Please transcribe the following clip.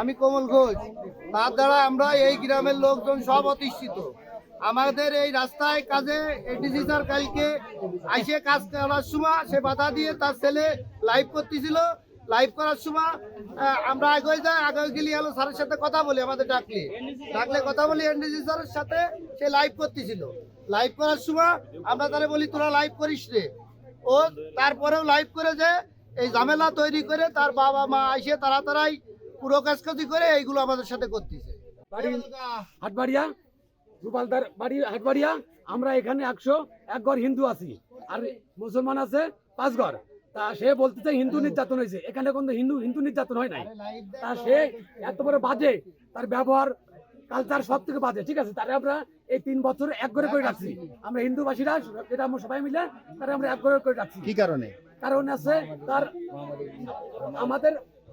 আমি কমল ঘোষ। তার দ্বারা আমরা এই গ্রামের লোকজন সব অতিষ্ঠিত। আমাদের এই রাস্তায় কাজে এডিসি স্যার কালকে আইসে কাজ করার সময় সে বাধা দিয়ে তার ছেলে লাইভ করতেছিল। লাইভ করার সময় আমরা আগে যাই আগে গেলে হলো স্যারের সাথে কথা বলি, আমাদের ডাকলে। ডাকলে কথা বলি এনডিসি স্যারের সাথে সে লাইভ করতেছিল। লাইভ করার সময় আমরা তারে বলি, তোরা লাইভ করিস রে। ও তারপরেও লাইভ করে যে এই ঝামেলা তৈরি করে তার বাবা মা আইসে তারা তারাই পুরো কাজকাজি করে এইগুলো আমাদের সাথে করতেছে। বাড়ি হাটবাড়িয়া গোপালদার বাড়ি হাটবাড়িয়া আমরা এখানে একশো এক ঘর হিন্দু আছি। আর মুসলমান আছে পাঁচ ঘর। তা সে বলতেছে হিন্দু নির্যাতন হয়েছে। এখানে কোনো হিন্দু হিন্দু নির্যাতন হয় নাই। তা সে এত বড় বাজে তার ব্যবহার কালচার সব থেকে বাজে ঠিক আছে? তারা আমরা এই তিন বছর এক ঘরে করে রাখছি। আমরা হিন্দুবাসীরা এটা আমরা সবাই মিলে তারা আমরা এক ঘরে করে রাখছি। কি কারণে? কারণ আছে তার আমাদের